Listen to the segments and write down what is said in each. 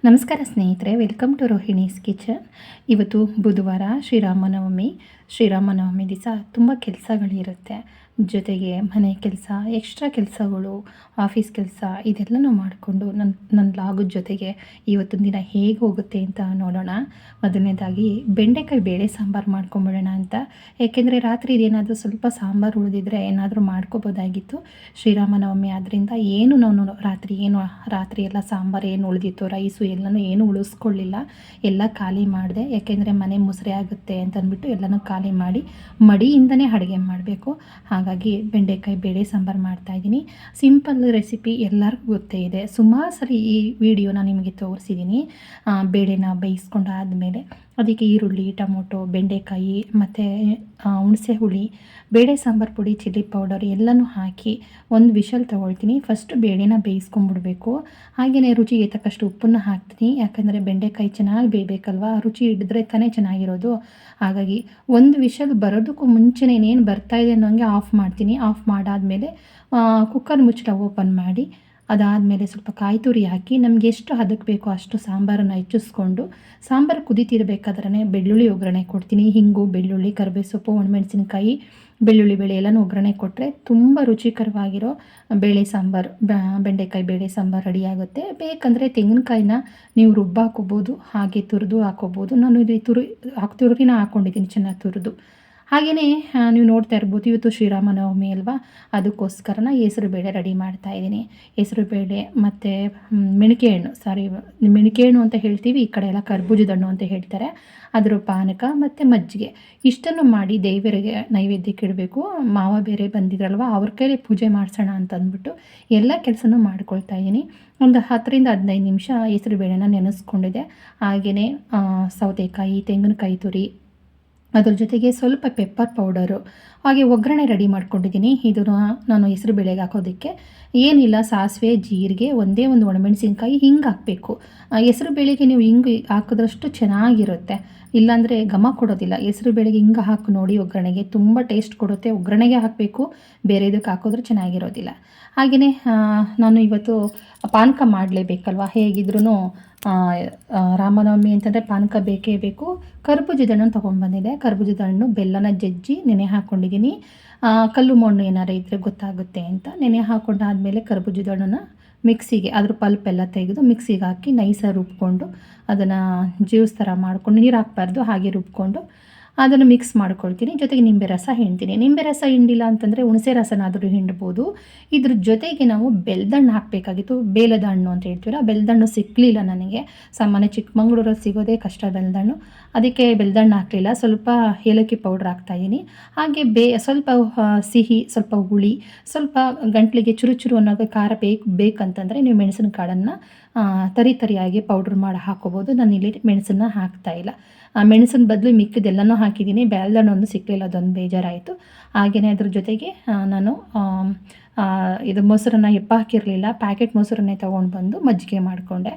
ನಮಸ್ಕಾರ ಸ್ನೇಹಿತರೆ welcome to Rohini's kitchen ಇವತ್ತು ಬುಧವಾರ ಶ್ರೀರಾಮನವಮಿ ಶ್ರೀರಾಮನವಮಿ ದಿವಸ ತುಂಬ ಕೆಲಸಗಳಿರುತ್ತೆ. ಜೊತೆಗೆ ಮನೆ ಕೆಲಸ ಎಕ್ಸ್ಟ್ರಾ ಕೆಲಸಗಳು ಆಫೀಸ್ ಕೆಲಸ ಇದೆಲ್ಲನೂ ಮಾಡಿಕೊಂಡು ನನ್ನ ನನ್ನ ಲಾಗದ ಜೊತೆಗೆ ಇವತ್ತೊಂದು ದಿನ ಹೇಗೆ ಹೋಗುತ್ತೆ ಅಂತ ನೋಡೋಣ. ಮೊದಲನೇದಾಗಿ ಬೆಂಡೆಕಾಯಿ ಬೇಳೆ ಸಾಂಬಾರು ಮಾಡ್ಕೊಂಬಿಡೋಣ ಅಂತ. ಏಕೆಂದರೆ ರಾತ್ರಿ ಇದೇನಾದರೂ ಸ್ವಲ್ಪ ಸಾಂಬಾರು ಉಳಿದಿದ್ರೆ ಏನಾದರೂ ಮಾಡ್ಕೋಬೋದಾಗಿತ್ತು. ಶ್ರೀರಾಮನವಮಿ ಆದ್ದರಿಂದ ಏನು ನಾನು ರಾತ್ರಿ ಏನು, ರಾತ್ರಿ ಎಲ್ಲ ಸಾಂಬಾರು ಏನು ಉಳಿದಿತ್ತು, ರೈಸು ಎಲ್ಲನೂ ಏನು ಉಳಿಸ್ಕೊಳ್ಳಿಲ್ಲ. ಎಲ್ಲ ಖಾಲಿ ಮಾಡಿದೆ. ಯಾಕೆಂದರೆ ಮನೆ ಮುಸರೆ ಆಗುತ್ತೆ ಅಂತ ಅಂದ್ಬಿಟ್ಟು ಎಲ್ಲನೂ ಖಾಲಿ ಮಾಡಿ ಮಡಿಯಿಂದನೇ ಅಡುಗೆ ಮಾಡಬೇಕು. ಹಾಗಾಗಿ ಬೆಂಡೆಕಾಯಿ ಬೇಳೆ, ಸಾಂಬಾರು ಮಾಡ್ತಾಯಿದ್ದೀನಿ ಸಿಂಪಲ್ ರೆಸಿಪಿ ಎಲ್ಲರಿಗೂ ಗೊತ್ತೇ ಇದೆ. ಸುಮಾರು ಸರಿ ಈ ವಿಡಿಯೋನ ನಿಮಗೆ ತೋರಿಸಿದ್ದೀನಿ. ಬೇಳೆನ ಬೇಯಿಸ್ಕೊಂಡಾದಮೇಲೆ ಅದಕ್ಕೆ ಈರುಳ್ಳಿ, ಟೊಮೊಟೊ, ಬೆಂಡೆಕಾಯಿ, ಮತ್ತು ಹುಣಸೆ ಹುಳಿ ಬೇಳೆ ಸಾಂಬಾರು ಪುಡಿ, ಚಿಲ್ಲಿ ಪೌಡರ್ ಎಲ್ಲನೂ ಹಾಕಿ ಒಂದು ವಿಷಲ್ ತೊಗೊಳ್ತೀನಿ. ಫಸ್ಟ್ ಬೇಳೆನ ಬೇಯಿಸ್ಕೊಂಡ್ಬಿಡ್ಬೇಕು ಹಾಗೆಯೇ ರುಚಿಗೆ ತಕ್ಕಷ್ಟು ಉಪ್ಪನ್ನು ಹಾಕ್ತೀನಿ. ಯಾಕಂದರೆ ಬೆಂಡೆಕಾಯಿ ಚೆನ್ನಾಗಿ ಬೇಯಬೇಕಲ್ವ? ರುಚಿ ಹಿಡಿದ್ರೆ ತಾನೇ ಚೆನ್ನಾಗಿರೋದು. ಹಾಗಾಗಿ ಒಂದು ವಿಷಲ್ ಬರೋದಕ್ಕೂ ಮುಂಚೆನೇ ಏನು ಬರ್ತಾಯಿದೆ ಅನ್ನೋಂಗೆ ಆಫ್ ಮಾಡ್ತೀನಿ. ಆಫ್ ಮಾಡಾದಮೇಲೆ ಕುಕ್ಕರ್ ಮುಚ್ಚಳ ಓಪನ್ ಮಾಡಿ ಅದಾದಮೇಲೆ ಸ್ವಲ್ಪ ಕಾಯಿ ತುರಿ ಹಾಕಿ ನಮಗೆ ಎಷ್ಟು ಹದಕ್ಕೆ ಬೇಕೋ ಅಷ್ಟು ಸಾಂಬಾರನ್ನು ಹೆಚ್ಚಿಸ್ಕೊಂಡು ಸಾಂಬಾರು ಕುದಿತಿರಬೇಕಾದ್ರೆ ಬೆಳ್ಳುಳ್ಳಿ ಒಗ್ಗರಣೆ ಕೊಡ್ತೀನಿ. ಹಿಂಗು, ಬೆಳ್ಳುಳ್ಳಿ ಕರಿಬೇವು ಸೊಪ್ಪು ಒಣಮೆಣಸಿನ್ಕಾಯಿ, ಬೆಳ್ಳುಳ್ಳಿ ಬೇಳೆ ಎಲ್ಲನೂ ಒಗ್ಗರಣೆ ಕೊಟ್ಟರೆ ತುಂಬ ರುಚಿಕರವಾಗಿರೋ ಬೇಳೆ ಸಾಂಬಾರು ಬೆಂಡೆಕಾಯಿ ಬೇಳೆ ಸಾಂಬಾರು ರೆಡಿ ಆಗುತ್ತೆ. ಬೇಕಂದರೆ ತೆಂಗಿನಕಾಯಿನ ನೀವು ರುಬ್ಬಾಕೋಬೋದು, ಹಾಗೆ ತುರಿದು ಹಾಕೋಬೋದು. ನಾನು ಇಲ್ಲಿ ತುರಿ, ಹಾಕಿ ತುರಿನ ಹಾಕ್ಕೊಂಡಿದ್ದೀನಿ ಚೆನ್ನಾಗಿ ತುರಿದು. ಹಾಗೆಯೇ ನೀವು ನೋಡ್ತಾ ಇರ್ಬೋದು, ಇವತ್ತು ಶ್ರೀರಾಮನವಮಿ ಅಲ್ವಾ? ಅದಕ್ಕೋಸ್ಕರನ ಹೆಸರು ಬೇಳೆ ರೆಡಿ ಮಾಡ್ತಾ ಇದ್ದೀನಿ. ಹೆಸರು ಬೇಳೆ ಮತ್ತು ಮೆಣಿಕೆ ಹಣ್ಣು ಸಾರಿ ಮೆಣಿಕೆ ಹಣ್ಣು ಅಂತ ಹೇಳ್ತೀವಿ, ಈ ಕಡೆ ಎಲ್ಲ ಕರ್ಬೂಜದ ಹಣ್ಣು ಅಂತ ಹೇಳ್ತಾರೆ. ಅದರ ಪಾನಕ ಮತ್ತು ಮಜ್ಜಿಗೆ. ಇಷ್ಟನ್ನು ಮಾಡಿ ದೇವರಿಗೆ ನೈವೇದ್ಯಕ್ಕೆ ಇಡಬೇಕು. ಮಾವ ಬೇರೆ ಬಂದಿದ್ರಲ್ವ, ಅವ್ರ ಕೈಲಿ ಪೂಜೆ ಮಾಡಿಸೋಣ ಅಂತ ಅಂದ್ಬಿಟ್ಟು ಎಲ್ಲ ಕೆಲಸನೂ ಮಾಡ್ಕೊಳ್ತಾ ಇದ್ದೀನಿ. ಒಂದು ಹತ್ತರಿಂದ ಹದಿನೈದು ನಿಮಿಷ ಹೆಸರು ಬೇಳೆನ ನೆನೆಸ್ಕೊಂಡಿದೆ ಹಾಗೆಯೇ ಸೌತೆಕಾಯಿ, ತೆಂಗಿನಕಾಯಿ ತುರಿ ಅದ್ರ ಜೊತೆಗೆ ಸ್ವಲ್ಪ ಪೆಪ್ಪರ್ ಪೌಡರು ಹಾಗೆ ಒಗ್ಗರಣೆ ರೆಡಿ ಮಾಡ್ಕೊಂಡಿದ್ದೀನಿ. ಇದನ್ನು ನಾನು ಹೆಸರು ಬೇಳೆಗೆ ಹಾಕೋದಕ್ಕೆ. ಏನಿಲ್ಲ, ಸಾಸಿವೆ, ಜೀರಿಗೆ, ಒಂದೇ ಒಂದು ಒಣಮೆಣಸಿನ್ಕಾಯಿ ಹಿಂಗೆ ಹಾಕಬೇಕು. ಹೆಸರು ಬೇಳೆಗೆ ನೀವು ಹಿಂಗೆ ಹಾಕಿದ್ರಷ್ಟು ಚೆನ್ನಾಗಿರುತ್ತೆ. ಇಲ್ಲಾಂದರೆ ಘಮ ಕೊಡೋದಿಲ್ಲ. ಹೆಸರು ಬೇಳೆಗೆ ಹಿಂಗೆ ಹಾಕಿ ನೋಡಿ ಒಗ್ಗರಣೆಗೆ. ತುಂಬ ಟೇಸ್ಟ್ ಕೊಡುತ್ತೆ. ಒಗ್ಗರಣೆಗೆ ಹಾಕಬೇಕು. ಬೇರೆ ಇದಕ್ಕೆ ಹಾಕಿದ್ರೆ ಚೆನ್ನಾಗಿರೋದಿಲ್ಲ. ಹಾಗೆಯೇ ನಾನು ಇವತ್ತು ಪಾನಕ ಮಾಡಲೇಬೇಕಲ್ವ? ಹೇಗಿದ್ರೂ ರಾಮನವಮಿ ಅಂತಂದರೆ ಪಾನಕ ಬೇಕೇ ಬೇಕು. ಕರ್ಬೂಜದ ಹಣ್ಣು ತೊಗೊಂಡ್ಬಂದಿದೆ ಕರ್ಬೂಜದ ಹಣ್ಣು ಬೆಲ್ಲನ ಜಜ್ಜಿ ನೆನೆ ಹಾಕ್ಕೊಂಡಿದ್ದೀನಿ ಕಲ್ಲು ಮಣ್ಣು ಏನಾರು ಇದ್ದರೆ ಗೊತ್ತಾಗುತ್ತೆ ಅಂತ ನೆನೆ ಹಾಕ್ಕೊಂಡಾದಮೇಲೆ ಕರ್ಬೂಜದ ಹಣ್ಣನ್ನು ಮಿಕ್ಸಿಗೆ, ಅದ್ರ ಪಲ್ಪ್ ಎಲ್ಲ ತೆಗೆದು ಮಿಕ್ಸಿಗೆ ಹಾಕಿ ನೈಸಾಗಿ ರುಬ್ಕೊಂಡು ಅದನ್ನು ಜ್ಯೂಸ್ ಥರ ಮಾಡಿಕೊಂಡು ನೀರು ಹಾಕ್ಬಾರ್ದು, ಹಾಗೆ ರುಬ್ಕೊಂಡು ಅದನ್ನು ಮಿಕ್ಸ್ ಮಾಡ್ಕೊಳ್ತೀನಿ. ಜೊತೆಗೆ ನಿಂಬೆ ರಸ ಹಿಂಡ್ತೀನಿ ನಿಂಬೆ ರಸ ಹಿಂಡಿಲ್ಲ ಅಂತಂದರೆ ಹುಣಸೆ ರಸನಾದರೂ ಹಿಂಡ್ಬೋದು. ಇದ್ರ ಜೊತೆಗೆ ನಾವು ಬೆಲ್ದಣ್ಣು ಹಾಕಬೇಕಾಗಿತ್ತು. ಬೇಲದ ಹಣ್ಣು ಅಂತ ಹೇಳ್ತೀವಿ ಆ ಬೆಲ್ದಣ್ಣು ಸಿಕ್ಕಲಿಲ್ಲ ನನಗೆ. ಸಾಮಾನ್ಯ ಚಿಕ್ಕಮಂಗ್ಳೂರಲ್ಲಿ ಸಿಗೋದೇ ಕಷ್ಟ ಬೆಲ್ದಣ್ಣು. ಅದಕ್ಕೆ ಬೆಲ್ದಣ್ಣು ಹಾಕಲಿಲ್ಲ. ಸ್ವಲ್ಪ ಏಲಕ್ಕಿ ಪೌಡ್ರ್ ಹಾಕ್ತಾಯಿದ್ದೀನಿ ಹಾಗೆ ಬೇ, ಸ್ವಲ್ಪ ಸಿಹಿ, ಸ್ವಲ್ಪ ಹುಳಿ, ಸ್ವಲ್ಪ ಗಂಟ್ಲಿಗೆ ಚುರುಚುರು ಅನ್ನೋದು ಅನ್ನೋ ಖಾರ ಬೇಕು, ಬೇಕಂತಂದರೆ ನೀವು ಮೆಣಸಿನ ಕಾಳನ್ನು ತರಿ ತರಿಯಾಗಿ ಪೌಡ್ರ್ ಮಾಡಿ ಹಾಕೋಬೋದು. ನಾನು ಇಲ್ಲಿ ಮೆಣಸನ್ನು ಆ, ಮೆಣಸಿನ ಬದಲು ಮಿಕ್ಕಿದೆಲ್ಲನೂ ಹಾಕಿದ್ದೀನಿ. ಒಂದು ಸಿಕ್ಕಲಿಲ್ಲ ಅದೊಂದು ಬೇಜಾರಾಯಿತು. ಹಾಗೆಯೇ ಅದ್ರ ಜೊತೆಗೆ ನಾನು ಇದು ಮೊಸರನ್ನ ಹೆಪ್ಪಾಕಿರಲಿಲ್ಲ ಹಾಕಿರಲಿಲ್ಲ ಪ್ಯಾಕೆಟ್ ಮೊಸರನ್ನೇ ತೊಗೊಂಡು ಬಂದು ಮಜ್ಜಿಗೆ ಮಾಡಿಕೊಂಡೆ.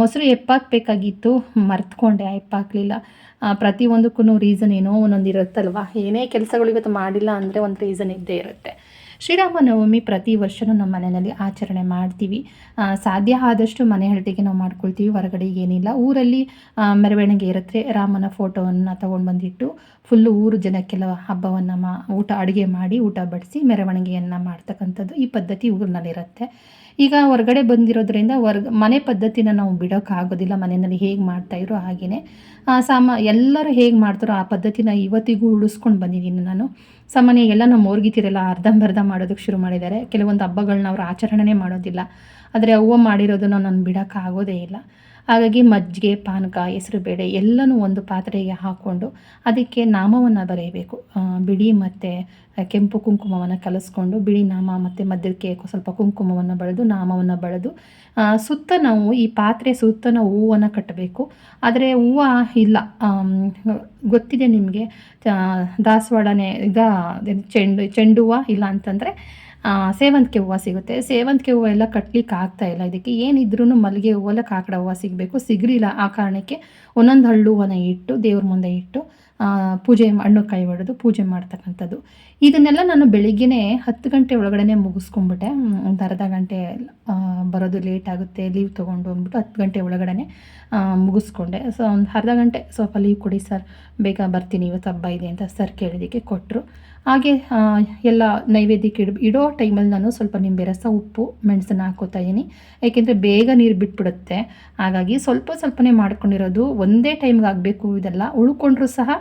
ಮೊಸರು ಎಪ್ಪಾಕಬೇಕಾಗಿತ್ತು. ಮರ್ತ್ಕೊಂಡೆ ಎಪ್ಪಾಕಲಿಲ್ಲ. ಪ್ರತಿಯೊಂದಕ್ಕೂ ರೀಸನ್ ಏನೋ ಒಂದೊಂದು ಇರುತ್ತಲ್ವ ಏನೇ ಕೆಲಸಗಳು ಇವತ್ತು ಮಾಡಿಲ್ಲ ಅಂದರೆ ಒಂದು ರೀಸನ್ ಇದ್ದೇ ಇರುತ್ತೆ. ಶ್ರೀರಾಮನವಮಿ ಪ್ರತಿ ವರ್ಷನೂ ನಮ್ಮ ಮನೆಯಲ್ಲಿ ಆಚರಣೆ ಮಾಡ್ತೀವಿ. ಸಾಧ್ಯ ಆದಷ್ಟು ಮನೆ ಹರಟೆಗೆ ನಾವು ಮಾಡ್ಕೊಳ್ತೀವಿ, ಹೊರಗಡೆ ಏನಿಲ್ಲ. ಊರಲ್ಲಿ ಮೆರವಣಿಗೆ ಇರುತ್ತೆ. ರಾಮನ ಫೋಟೋವನ್ನು ತಗೊಂಡು ಬಂದಿಟ್ಟು ಫುಲ್ಲು ಊರು ಜನಕ್ಕೆಲ್ಲ ಹಬ್ಬವನ್ನು ಮಾ, ಊಟ ಅಡುಗೆ ಮಾಡಿ ಊಟ ಬಡಿಸಿ ಮೆರವಣಿಗೆಯನ್ನು ಮಾಡ್ತಕ್ಕಂಥದ್ದು ಈ ಪದ್ಧತಿ ಊರಿನಲ್ಲಿರುತ್ತೆ. ಈಗ ಹೊರಗಡೆ ಬಂದಿರೋದ್ರಿಂದ ಹೊರ್ ಮನೆ ಪದ್ಧತಿನ ನಾವು ಬಿಡೋಕ್ಕಾಗೋದಿಲ್ಲ ಮನೆಯಲ್ಲಿ ಹೇಗೆ ಮಾಡ್ತಾಯಿದ್ರು ಹಾಗೆಯೇ ಸಾಮ, ಎಲ್ಲರೂ ಹೇಗೆ ಮಾಡ್ತಾರೋ ಆ ಪದ್ಧತಿನ ಇವತ್ತಿಗೂ ಉಳಿಸ್ಕೊಂಡು ಬಂದಿದ್ದೀನಿ ನಾನು. ಸಾಮಾನ್ಯ ಎಲ್ಲ ನಮ್ಮ ಮೋರ್ಗಿತಿರೆಲ್ಲ ಅರ್ಧಂಬರ್ಧ ಮಾಡೋದಕ್ಕೆ ಶುರು ಮಾಡಿದ್ದಾರೆ. ಕೆಲವೊಂದು ಹಬ್ಬಗಳನ್ನ ಅವರು ಆಚರಣೆ ಮಾಡೋದಿಲ್ಲ. ಆದರೆ ಅವ್ವ ಮಾಡಿರೋದನ್ನು ನಾನು ಬಿಡೋಕ್ಕಾಗೋದೇ ಇಲ್ಲ. ಹಾಗಾಗಿ ಮಜ್ಜಿಗೆ, ಪಾನಕ, ಹೆಸರುಬೇಳೆ ಎಲ್ಲನೂ ಒಂದು ಪಾತ್ರೆಗೆ ಹಾಕ್ಕೊಂಡು ಅದಕ್ಕೆ ನಾಮವನ್ನು ಬರೆಯಬೇಕು. ಬಿಳಿ ಮತ್ತು ಕೆಂಪು ಕುಂಕುಮವನ್ನು ಕಲಿಸ್ಕೊಂಡು ಬಿಳಿ ನಾಮ ಮತ್ತು ಮಧ್ಯಕ್ಕೆ ಸ್ವಲ್ಪ ಕುಂಕುಮವನ್ನು ಬಳೆದು ನಾಮವನ್ನು ಬಳೆದು ಸುತ್ತ ನಾವು ಈ ಪಾತ್ರೆ ಸುತ್ತ ನಾವು ಹೂವನ್ನು ಕಟ್ಟಬೇಕು. ಆದರೆ ಹೂವು ಇಲ್ಲ. ಗೊತ್ತಿದೆ ನಿಮಗೆ? ದಾಸವಾಳನೇ, ಈಗ, ಚೆಂಡು ಚೆಂಡು ಹೂವು ಇಲ್ಲ ಅಂತಂದರೆ ಸೇವಂತಿಗೆ ಹೂವು ಸಿಗುತ್ತೆ. ಸೇವಂತಿಗೆ ಹೂವು ಎಲ್ಲ ಕಟ್ಲಿಕ್ಕೆ ಆಗ್ತಾ ಇಲ್ಲ. ಇದಕ್ಕೆ ಏನಿದ್ರೂ ಮಲ್ಲಿಗೆ ಹೂವಲ್ಲ, ಕಾಕಡ ಹೂವು ಸಿಗಬೇಕು. ಸಿಗಲಿಲ್ಲ ಆ ಕಾರಣಕ್ಕೆ ಒಂದೊಂದು ಹಳ್ಳು ಹೂವನ್ನ ಇಟ್ಟು, ದೇವ್ರ ಮುಂದೆ ಇಟ್ಟು ಪೂಜೆ ಹಣ್ಣು ಕೈ ಹೊಡೆದು ಪೂಜೆ ಮಾಡ್ತಕ್ಕಂಥದ್ದು. ಇದನ್ನೆಲ್ಲ ನಾನು ಬೆಳಿಗ್ಗೆನೇ ಹತ್ತು ಗಂಟೆ ಒಳಗಡೆ ಮುಗಿಸ್ಕೊಂಡ್ಬಿಟ್ಟೆ. ಒಂದು ಅರ್ಧ ಗಂಟೆ ಬರೋದು ಲೇಟ್ ಆಗುತ್ತೆ ಲೀವ್ ತೊಗೊಂಡು ಅಂದ್ಬಿಟ್ಟು ಹತ್ತು ಗಂಟೆ ಒಳಗಡೆ ಮುಗಿಸ್ಕೊಂಡೆ. ಸೊ ಒಂದು ಅರ್ಧ ಗಂಟೆ, ಸ್ವಲ್ಪ ಲೀವ್ ಕೊಡಿ ಸರ್ ಬೇಗ ಬರ್ತೀನಿ, ಇವತ್ತು ಹಬ್ಬ ಇದೆ ಅಂತ ಸರ್ ಕೇಳಿದ್ದಕ್ಕೆ ಕೊಟ್ಟರು ಹಾಗೆ ಎಲ್ಲ ನೈವೇದ್ಯಕ್ಕೆ ಇಡ್, ಇಡೋ ಟೈಮಲ್ಲಿ ನಾನು ಸ್ವಲ್ಪ ನಿಂಬೆ ರಸ ಉಪ್ಪು, ಮೆಣಸನ್ನು ಹಾಕೋತಾ ಇದ್ದೀನಿ. ಏಕೆಂದರೆ ಬೇಗ ನೀರು ಬಿಟ್ಬಿಡುತ್ತೆ. ಹಾಗಾಗಿ ಸ್ವಲ್ಪ ಸ್ವಲ್ಪನೇ ಮಾಡ್ಕೊಂಡಿರೋದು, ಒಂದೇ ಟೈಮ್ಗೆ ಆಗಬೇಕು ಇದೆಲ್ಲ. ಉಳ್ಕೊಂಡ್ರೂ ಸಹ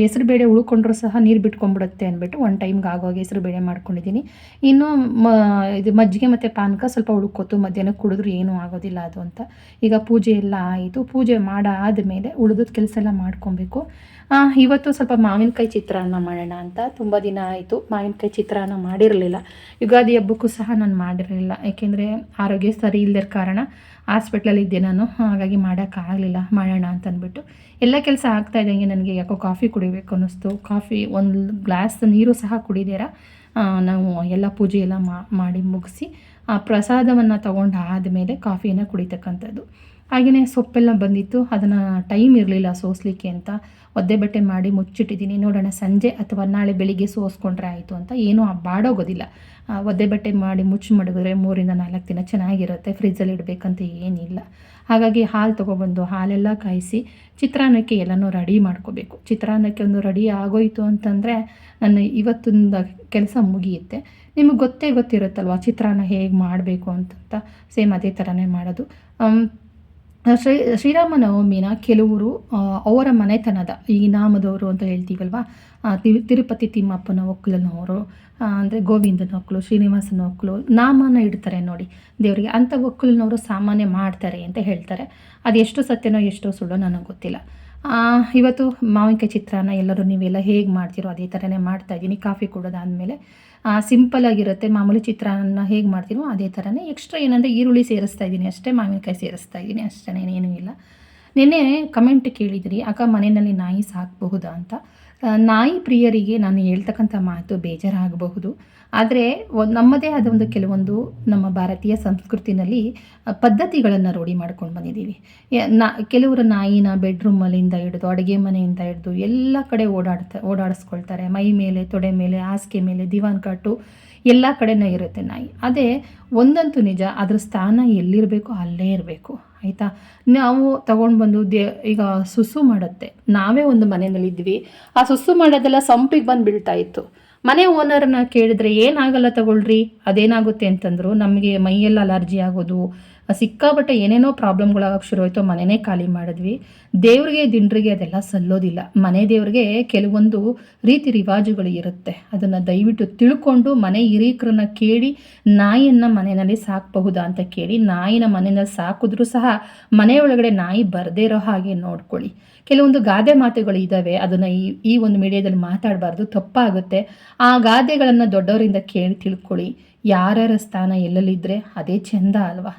ಹೆಸರು ಬೇಳೆ ಉಳ್ಕೊಂಡ್ರು ಸಹ ನೀರು ಬಿಟ್ಕೊಂಡ್ಬಿಡುತ್ತೆ ಅಂದ್ಬಿಟ್ಟು ಒಂದು ಟೈಮ್ಗೆ ಆಗೋಗಿ ಹೆಸರು ಬೇಳೆ ಮಾಡ್ಕೊಂಡಿದ್ದೀನಿ ಇನ್ನು ಮ, ಇದು ಮಜ್ಜಿಗೆ ಮತ್ತು ಪಾನಕ ಸ್ವಲ್ಪ ಉಳ್ಕೊತು, ಮಧ್ಯಾಹ್ನ ಕುಡಿದ್ರು ಏನೂ ಆಗೋದಿಲ್ಲ ಅದು ಅಂತ. ಈಗ ಪೂಜೆ ಎಲ್ಲ ಆಯಿತು. ಪೂಜೆ ಮಾಡಾದ ಮೇಲೆ ಉಳಿದದ ಕೆಲಸ ಎಲ್ಲ ಮಾಡ್ಕೊಬೇಕು. ಇವತ್ತು ಸ್ವಲ್ಪ ಮಾವಿನಕಾಯಿ ಚಿತ್ರಾನ್ನ ಮಾಡೋಣ ಅಂತ. ತುಂಬ ದಿನ ಆಯಿತು ಮಾವಿನಕಾಯಿ ಚಿತ್ರಾನ್ನ ಮಾಡಿರಲಿಲ್ಲ. ಯುಗಾದಿ ಹಬ್ಬಕ್ಕೂ ಸಹ ನಾನು ಮಾಡಿರಲಿಲ್ಲ. ಏಕೆಂದರೆ ಆರೋಗ್ಯ ಸರಿ ಇಲ್ಲದ ಕಾರಣ ಹಾಸ್ಪಿಟ್ಲಲ್ಲಿ ಇದ್ದೆ ನಾನು. ಹಾಗಾಗಿ ಮಾಡೋಕ್ಕಾಗಲಿಲ್ಲ ಮಾಡೋಣ ಅಂತಂದ್ಬಿಟ್ಟು ಎಲ್ಲ ಕೆಲಸ ಆಗ್ತಾ ಇದ್ದಂಗೆ ನನಗೆ ಯಾಕೋ ಕಾಫಿ ಕುಡಿಬೇಕು ಅನ್ನಿಸ್ತು. ಕಾಫಿ ಒಂದು ಗ್ಲಾಸ್ ನೀರು ಸಹ ಕುಡಿದಿರ? ನಾವು ಎಲ್ಲ ಪೂಜೆ ಎಲ್ಲ ಮಾಡಿ ಮುಗಿಸಿ, ಆ, ಪ್ರಸಾದವನ್ನು ತಗೊಂಡು ಆದಮೇಲೆ ಕಾಫಿಯನ್ನು ಕುಡಿತಕ್ಕಂಥದ್ದು. ಹಾಗೆಯೇ ಸೊಪ್ಪೆಲ್ಲ ಬಂದಿತ್ತು. ಅದನ್ನು ಟೈಮ್ ಇರಲಿಲ್ಲ ಸೋಸಲಿಕ್ಕೆ ಅಂತ. ಒದ್ದೆ ಬಟ್ಟೆ ಮಾಡಿ ಮುಚ್ಚಿಟ್ಟಿದ್ದೀನಿ. ನೋಡೋಣ ಸಂಜೆ ಅಥವಾ ನಾಳೆ ಬೆಳಿಗ್ಗೆ ಸೋಸ್ಕೊಂಡ್ರೆ ಆಯಿತು ಅಂತ. ಏನೂ ಬಾಡೋಗೋದಿಲ್ಲ. ಒದ್ದೆ ಬಟ್ಟೆ ಮಾಡಿ ಮುಚ್ಚಿ ಮಡಗಿದ್ರೆ ಮೂರಿಂದ ನಾಲ್ಕು ದಿನ ಚೆನ್ನಾಗಿರುತ್ತೆ. ಫ್ರಿಜ್ಜಲ್ಲಿ ಇಡಬೇಕಂತ ಏನಿಲ್ಲ. ಹಾಗಾಗಿ ಹಾಲು ತೊಗೊಬಂದು, ಹಾಲೆಲ್ಲ ಕಾಯಿಸಿ ಚಿತ್ರಾನ್ನಕ್ಕೆ ಎಲ್ಲನೂ ರೆಡಿ ಮಾಡ್ಕೋಬೇಕು. ಚಿತ್ರಾನ್ನಕ್ಕೆ ಒಂದು ರೆಡಿ ಆಗೋಯಿತು ಅಂತಂದರೆ ನನ್ನ ಇವತ್ತಿಂದ ಕೆಲಸ ಮುಗಿಯುತ್ತೆ. ನಿಮಗೆ ಗೊತ್ತೇ ಗೊತ್ತಿರುತ್ತಲ್ವ ಚಿತ್ರಾನ್ನ ಹೇಗೆ ಮಾಡಬೇಕು ಅಂತ? ಸೇಮ್ ಅದೇ ಥರನೇ ಮಾಡೋದು. ಶ್ರೀ ಶ್ರೀರಾಮನವಮಿನ ಕೆಲವರು ಅವರ ಮನೆತನದ, ಈ ನಾಮದವರು ಅಂತ ಹೇಳ್ತೀವಲ್ವಾ? ತಿರುಪತಿ ತಿಮ್ಮಪ್ಪನ ಒಕ್ಕಲನವರು ಅಂದರೆ ಗೋವಿಂದನ ಒಕ್ಕಲು, ಶ್ರೀನಿವಾಸನ ಒಕ್ಕಲು, ನಾಮನ ಇಡ್ತಾರೆ ನೋಡಿ. ದೇವರಿಗೆ ಅಂಥ ಒಕ್ಕಲಿನವರು ಸಾಮಾನ್ಯ ಮಾಡ್ತಾರೆ ಅಂತ ಹೇಳ್ತಾರೆ. ಅದು ಎಷ್ಟು ಸತ್ಯನೋ ಎಷ್ಟೋ ಸುಳ್ಳೋ ನನಗೆ ಗೊತ್ತಿಲ್ಲ. ಇವತ್ತು ಮಾವಿನಕಾಯಿ ಚಿತ್ರಾನ್ನ ಎಲ್ಲರೂ ನೀವೆಲ್ಲ ಹೇಗೆ ಮಾಡ್ತೀರೋ ಅದೇ ಥರನೇ ಮಾಡ್ತಾ ಇದ್ದೀನಿ. ಕಾಫಿ ಕುಡೋದಾದಮೇಲೆ ಸಿಂಪಲ್ ಆಗಿರುತ್ತೆ, ಮಾಮೂಲಿ ಚಿತ್ರಾನ್ನ ಹೇಗೆ ಮಾಡ್ತೀನೋ ಅದೇ ಥರನೇ ಎಕ್ಸ್ಟ್ರಾ ಏನಂದರೆ ಈರುಳ್ಳಿ ಸೇರಿಸ್ತಾ ಇದ್ದೀನಿ ಅಷ್ಟೇ, ಮಾವಿನಕಾಯಿ ಸೇರಿಸ್ತಾ ಇದ್ದೀನಿ ಅಷ್ಟೇ ಏನೇನೂ ಇಲ್ಲ. ನಿನ್ನೆ ಕಮೆಂಟ್ ಕೇಳಿದಿರಿ, ಅಕ್ಕ ಮನೆಯಲ್ಲಿ ನಾಯಿ ಸಾಕಬಹುದಾ? ಅಂತ. ನಾಯಿ ಪ್ರಿಯರಿಗೆ ನಾನು ಹೇಳ್ತಕ್ಕಂಥ ಮಾತು ಬೇಜಾರಾಗಬಹುದು. ಆದರೆ ನಮ್ಮದೇ ಆದ ಒಂದು ಕೆಲವೊಂದು ನಮ್ಮ ಭಾರತೀಯ ಸಂಸ್ಕೃತಿನಲ್ಲಿ ಪದ್ಧತಿಗಳನ್ನು ರೂಢಿ ಮಾಡ್ಕೊಂಡು ಬಂದಿದ್ದೀವಿ. ನಾ, ಕೆಲವರು ನಾಯಿನ ಬೆಡ್ರೂಮಲ್ಲಿಂದ ಹಿಡಿದು, ಅಡುಗೆ ಮನೆಯಿಂದ ಹಿಡಿದು, ಎಲ್ಲ ಕಡೆ ಓಡಾಡ್ತಾ, ಓಡಾಡಿಸ್ಕೊಳ್ತಾರೆ. ಮೈ ಮೇಲೆ, ತೊಡೆ ಮೇಲೆ, ಹಾಸಿಗೆ ಮೇಲೆ, ದಿವಾನ್ ಕಟ್ಟು, ಎಲ್ಲ ಕಡೆನೂ ಇರುತ್ತೆ ನಾಯಿ. ಅದೇ ಒಂದಂತೂ ನಿಜ, ಅದ್ರ ಸ್ಥಾನ ಎಲ್ಲಿರಬೇಕು ಅಲ್ಲೇ ಇರಬೇಕು. ಆಯಿತಾ? ನಾವು ತಗೊಂಡು ಬಂದು ದೇ, ಈಗ ಸುಸು ಮಾಡುತ್ತೆ. ನಾವೇ ಒಂದು ಮನೆಯಲ್ಲಿದ್ವಿ ಆ ಸುಸು ಮಾಡೋದೆಲ್ಲ ಸಂಪಿಗೆ ಬಂದು ಬೀಳ್ತಾ ಇತ್ತು. ಮನೆ ಓನರ್ನ ಕೇಳಿದ್ರೆ ಏನಾಗಲ್ಲ ತಗೊಳ್ರಿ, ಅದೇನಾಗುತ್ತೆ ಅಂತಂದ್ರು ನಮಗೆ ಮೈಯೆಲ್ಲ ಅಲರ್ಜಿ ಆಗೋದು ಸಿಕ್ಕಾಬಟ್ಟೆ ಏನೇನೋ ಪ್ರಾಬ್ಲಮ್ಗಳಾಗಕ್ಕೆ ಶುರುವಾಯಿತು, ಮನೆನೇ ಖಾಲಿ ಮಾಡಿದ್ವಿ. ದೇವ್ರಿಗೆ, ದಿಂಡ್ರಿಗೆ ಅದೆಲ್ಲ ಸಲ್ಲೋದಿಲ್ಲ. ಮನೆ ದೇವ್ರಿಗೆ ಕೆಲವೊಂದು ರೀತಿ ರಿವಾಜುಗಳು ಇರುತ್ತೆ. ಅದನ್ನು ದಯವಿಟ್ಟು ತಿಳ್ಕೊಂಡು ಮನೆ ಹಿರೀಕರನ್ನ ಕೇಳಿ, ನಾಯಿಯನ್ನು ಮನೆಯಲ್ಲಿ ಸಾಕಬಹುದಾ ಅಂತ ಕೇಳಿ, ನಾಯಿನ ಮನೆಯಲ್ಲಿ ಸಾಕಿದ್ರೂ ಸಹ ಮನೆ ಒಳಗಡೆ ನಾಯಿ ಬರದೇ ಇರೋ ಹಾಗೆ ನೋಡ್ಕೊಳ್ಳಿ. ಕೆಲವೊಂದು ಗಾದೆ ಮಾತುಗಳು ಇದ್ದಾವೆ ಅದನ್ನು ಈ ಈ ಒಂದು ಮೀಡಿಯಾದಲ್ಲಿ ಮಾತಾಡಬಾರ್ದು, ತಪ್ಪಾಗುತ್ತೆ. ಆ ಗಾದೆಗಳನ್ನು ದೊಡ್ಡವರಿಂದ ಕೇಳಿ ತಿಳ್ಕೊಳ್ಳಿ. ಯಾರ್ಯಾರ ಸ್ಥಾನ ಎಲ್ಲೆಲ್ಲಿದ್ದರೆ ಅದೇ ಚೆಂದ ಅಲ್ವಾ?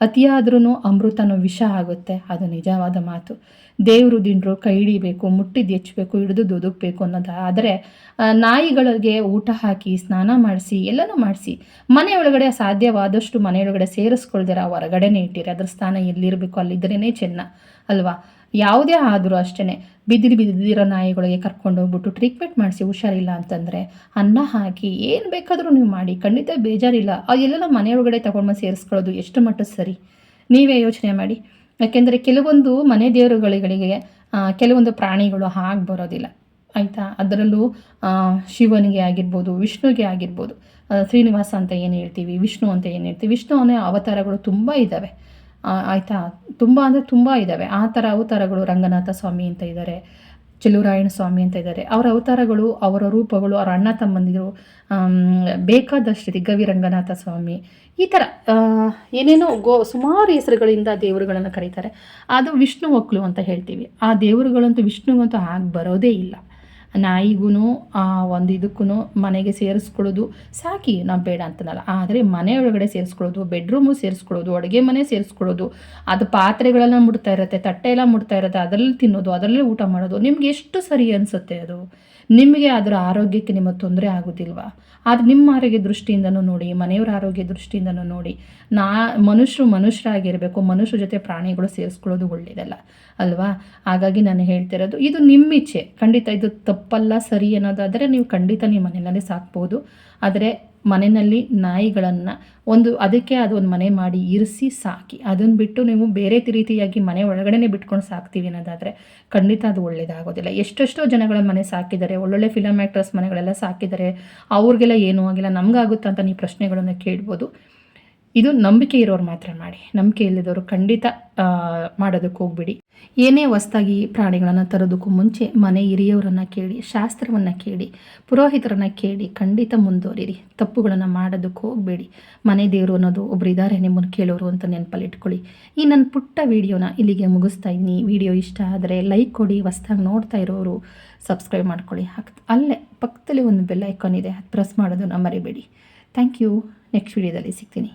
ಅತಿಯಾದ್ರೂ ಅಮೃತನೂ ವಿಷ ಆಗುತ್ತೆ. ಅದು ನಿಜವಾದ ಮಾತು. ದೇವರು ದಿಂಡ್ರು ಕೈ ಹಿಡಿಬೇಕು ಮುಟ್ಟಿದ್ದು ಹೆಚ್ಚಬೇಕು ಹಿಡಿದು ದುದುಕ್ಬೇಕು ಅನ್ನೋದು. ಆದರೆ ನಾಯಿಗಳಿಗೆ ಊಟ ಹಾಕಿ, ಸ್ನಾನ ಮಾಡಿಸಿ, ಎಲ್ಲನೂ ಮಾಡಿಸಿ ಮನೆ ಒಳಗಡೆ ಸಾಧ್ಯವಾದಷ್ಟು ಮನೆಯೊಳಗಡೆ ಸೇರಿಸ್ಕೊಳ್ದಿರ, ಹೊರಗಡೆನೇ ಇಟ್ಟಿರಿ. ಅದ್ರ ಸ್ಥಾನ ಎಲ್ಲಿರಬೇಕು? ಅಲ್ಲಿದ್ದರೇ ಚೆನ್ನ, ಅಲ್ವಾ? ಯಾವುದೇ ಆದರೂ ಅಷ್ಟೇ ಬಿದಿರು ಬಿದ್ದಿರೋ ನಾಯಿಗಳಿಗೆ ಕರ್ಕೊಂಡು ಹೋಗ್ಬಿಟ್ಟು ಟ್ರೀಟ್ಮೆಂಟ್ ಮಾಡಿಸಿ ಹುಷಾರಿಲ್ಲ ಅಂತಂದರೆ ಅನ್ನ ಹಾಕಿ ಏನು ಬೇಕಾದರೂ ನೀವು ಮಾಡಿ, ಖಂಡಿತ ಬೇಜಾರಿಲ್ಲ. ಅದೆಲ್ಲ ಮನೆಯೊಳಗಡೆ ತಗೊಂಡ್ಬಂದು ಸೇರಿಸ್ಕೊಳ್ಳೋದು ಎಷ್ಟು ಮಟ್ಟ ಸರಿ? ನೀವೇ ಯೋಚನೆ ಮಾಡಿ. ಯಾಕೆಂದರೆ ಕೆಲವೊಂದು ಮನೆ ದೇವರುಗಳಿಗೆ ಕೆಲವೊಂದು ಪ್ರಾಣಿಗಳು ಹಾಗೆ ಬರೋದಿಲ್ಲ. ಆಯಿತಾ? ಅದರಲ್ಲೂ ಶಿವನಿಗೆ ಆಗಿರ್ಬೋದು, ವಿಷ್ಣುಗೆ ಆಗಿರ್ಬೋದು. ಶ್ರೀನಿವಾಸ ಅಂತ ಏನು ಹೇಳ್ತೀವಿ, ವಿಷ್ಣು ಅಂತ ಏನು ಹೇಳ್ತೀವಿ ವಿಷ್ಣು ಅವತಾರಗಳು ತುಂಬ ಇದ್ದಾವೆ ಆಯಿತಾ? ತುಂಬ ಅಂದರೆ ತುಂಬ ಇದ್ದಾವೆ ಆ ಥರ ಅವತಾರಗಳು ರಂಗನಾಥ ಸ್ವಾಮಿ ಅಂತ ಇದ್ದಾರೆ ಚೆಲುವರಾಯಣ ಸ್ವಾಮಿ ಅಂತ ಇದ್ದಾರೆ ಅವರ ಅವತಾರಗಳು, ಅವರ ರೂಪಗಳು, ಅವರ ಅಣ್ಣ ತಮ್ಮಂದಿರು ಬೇಕಾದಷ್ಟು ದಿಗ್ಗವಿ ಗವಿ ರಂಗನಾಥ ಸ್ವಾಮಿ. ಈ ಥರ ಏನೇನೋ ಗೋ, ಸುಮಾರು ಹೆಸರುಗಳಿಂದ ದೇವರುಗಳನ್ನು ಕರೀತಾರೆ. ಅದು ವಿಷ್ಣು ಒಕ್ಕಲು ಅಂತ ಹೇಳ್ತೀವಿ. ಆ ದೇವರುಗಳಂತೂ ವಿಷ್ಣುಗಂತೂ ಆಗಿ ಬರೋದೇ ಇಲ್ಲ. ನಾಯಿಗೂ ಒಂದು ಇದಕ್ಕೂ ಮನೆಗೆ ಸೇರಿಸ್ಕೊಳ್ಳೋದು ಸಾಕಿ, ನಾವು ಬೇಡ ಅಂತನಲ್ಲ. ಆದರೆ ಮನೆ ಒಳಗಡೆ ಸೇರಿಸ್ಕೊಳ್ಳೋದು ಬೆಡ್ರೂಮು ಸೇರಿಸ್ಕೊಳ್ಳೋದು, ಅಡುಗೆ ಮನೆ ಸೇರಿಸ್ಕೊಳ್ಳೋದು, ಅದು ಪಾತ್ರೆಗಳೆಲ್ಲ ಮುಡ್ತಾ ಇರುತ್ತೆ, ತಟ್ಟೆ ಎಲ್ಲ ಮುಡ್ತಾ ಇರುತ್ತೆ, ಅದರಲ್ಲಿ ತಿನ್ನೋದು, ಅದರಲ್ಲೇ ಊಟ ಮಾಡೋದು, ನಿಮ್ಗೆ ಎಷ್ಟು ಸರಿ ಅನಿಸುತ್ತೆ ಅದು? ನಿಮಗೆ ಅದರ ಆರೋಗ್ಯಕ್ಕೆ ನಿಮ್ಮ ತೊಂದರೆ ಆಗೋದಿಲ್ವಾ ಆದರೆ ನಿಮ್ಮ ಆರೋಗ್ಯ ದೃಷ್ಟಿಯಿಂದನೂ ನೋಡಿ, ಮನೆಯವರ ಆರೋಗ್ಯ ದೃಷ್ಟಿಯಿಂದನೂ ನೋಡಿ. ನಾ ಮನುಷ್ಯರು ಮನುಷ್ಯರಾಗಿರಬೇಕು ಮನುಷ್ಯರ ಜೊತೆ ಪ್ರಾಣಿಗಳು ಸೇರಿಸ್ಕೊಳ್ಳೋದು ಒಳ್ಳೆಯದಲ್ಲ ಅಲ್ವಾ? ಹಾಗಾಗಿ ನಾನು ಹೇಳ್ತಿರೋದು ಇದು ನಿಮ್ಮ ಇಚ್ಛೆ ಖಂಡಿತ ಇದು ತಪ್ಪಲ್ಲ, ಸರಿ ಅನ್ನೋದಾದರೆ ನೀವು ಖಂಡಿತ ನಿಮ್ಮ ಮನೆಯಲ್ಲೇ ಸಾಕ್ಬೋದು. ಆದರೆ ಮನೆಯಲ್ಲಿ ನಾಯಿಗಳನ್ನು ಒಂದು ಅದಕ್ಕೆ ಅದು ಒಂದು ಮನೆ ಮಾಡಿ ಇರಿಸಿ ಸಾಕಿ. ಅದನ್ನು ಬಿಟ್ಟು ನೀವು ಬೇರೆ ರೀತಿಯಾಗಿ ಮನೆ ಒಳಗಡೆ ಬಿಟ್ಕೊಂಡು ಸಾಕ್ತೀವಿ ಅನ್ನೋದಾದರೆ ಖಂಡಿತ ಅದು ಒಳ್ಳೆಯದಾಗೋದಿಲ್ಲ ಎಷ್ಟೆಷ್ಟೋ ಜನಗಳ ಮನೆ ಸಾಕಿದ್ದಾರೆ, ಒಳ್ಳೊಳ್ಳೆ ಫಿಲಮ್ ಆ್ಯಕ್ಟರ್ಸ್ ಮನೆಗಳೆಲ್ಲ ಸಾಕಿದ್ದಾರೆ, ಅವ್ರಿಗೆಲ್ಲ ಏನೂ ಆಗಿಲ್ಲ, ನಮಗಾಗುತ್ತಾ ಅಂತ ನೀವು ಪ್ರಶ್ನೆಗಳನ್ನು ಕೇಳ್ಬೋದು. ಇದು ನಂಬಿಕೆ ಇರೋರು ಮಾತ್ರ ಮಾಡಿ. ನಂಬಿಕೆ ಇಲ್ಲದವರು ಖಂಡಿತ ಮಾಡೋದಕ್ಕೆ ಹೋಗ್ಬಿಡಿ. ಏನೇ ಹೊಸ್ದಾಗಿ ಪ್ರಾಣಿಗಳನ್ನು ತರೋದಕ್ಕೂ ಮುಂಚೆ ಮನೆ ಹಿರಿಯವರನ್ನು ಕೇಳಿ, ಶಾಸ್ತ್ರವನ್ನು ಕೇಳಿ, ಪುರೋಹಿತರನ್ನು ಕೇಳಿ ಖಂಡಿತ ಮುಂದುವರಿರಿ. ತಪ್ಪುಗಳನ್ನು ಮಾಡೋದಕ್ಕೆ ಹೋಗಬೇಡಿ. ಮನೆ ದೇವರು ಅನ್ನೋದು ಒಬ್ರು ಇದ್ದಾರೆ ನಿಮ್ಮನ್ನು ಕೇಳೋರು ಅಂತ ನೆನಪಲ್ಲಿ ಇಟ್ಕೊಳ್ಳಿ ಈ ನನ್ನ ಪುಟ್ಟ ವಿಡಿಯೋನ ಇಲ್ಲಿಗೆ ಮುಗಿಸ್ತಾ ಇದ್ದೀನಿ. ವಿಡಿಯೋ ಇಷ್ಟ ಆದರೆ ಲೈಕ್ ಕೊಡಿ, ಹೊಸ್ದಾಗಿ ನೋಡ್ತಾ ಇರೋರು ಸಬ್ಸ್ಕ್ರೈಬ್ ಮಾಡ್ಕೊಳ್ಳಿ. ಹಾಕ್, ಅಲ್ಲೇ ಪಕ್ಕದಲ್ಲಿ ಒಂದು ಬೆಲ್ ಐಕಾನ್ ಇದೆ, ಅದು ಪ್ರೆಸ್ ಮಾಡೋದನ್ನು ಮರಿಬೇಡಿ. Thank you. ನೆಕ್ಸ್ಟ್ ವಿಡಿಯೋದಲ್ಲಿ ಸಿಗ್ತೀನಿ.